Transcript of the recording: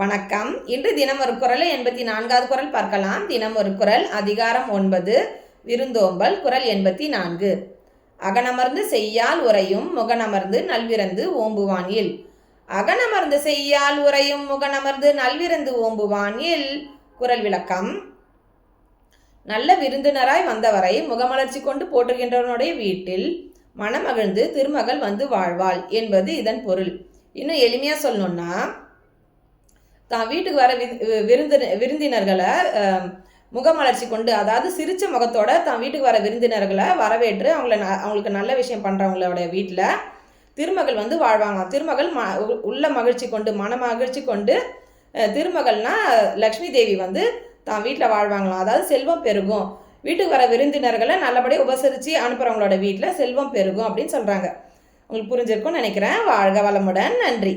வணக்கம். இன்று தினம் ஒரு குரல் எண்பத்தி நான்காவது குரல் பார்க்கலாம். தினம் ஒரு குரல் அதிகாரம் ஒன்பது விருந்தோம்பல் குரல் எண்பத்தி நான்கு. அகனமர்ந்து செய்யால் உரையும் முகனமர்ந்து நல்விறந்து ஓம்புவானில். அகனமர்ந்து செய்யால் உரையும் முகனமர்ந்து நல்விறந்து ஓம்புவானில். குரல் விளக்கம். நல்ல விருந்தினராய் வந்தவரை முகமலர்ச்சி கொண்டு போற்றுகின்றவனுடைய வீட்டில் மனமகிழ்ந்து திருமகள் வந்து வாழ்வாள் என்பது இதன் பொருள். இன்னும் எளிமையாக சொல்லணும்னா தான் வீட்டுக்கு வர வி விருந்து விருந்தினர்களை முகமலர்ச்சி கொண்டு அதாவது சிரிச்ச முகத்தோட தான் வீட்டுக்கு வர விருந்தினர்களை வரவேற்று அவங்கள ந அவங்களுக்கு நல்ல விஷயம் பண்ணுறவங்களோட வீட்டில் திருமகள் வந்து வாழ்வாங்களாம் திருமகள் ம உ- உள்ள மகிழ்ச்சி கொண்டு மன மகிழ்ச்சி கொண்டு திருமகள்னா லக்ஷ்மி தேவி வந்து தான் வீட்டில் வாழ்வாங்களாம். அதாவது செல்வம் பெருகும். வீட்டுக்கு வர விருந்தினர்களை நல்லபடியாக உபசரித்து அனுப்புகிறவங்களோட வீட்டில் செல்வம் பெருகும் அப்படின்னு சொல்கிறாங்க உங்களுக்கு புரிஞ்சிருக்கும்னு நினைக்கிறேன். வாழ்க வளமுடன். நன்றி.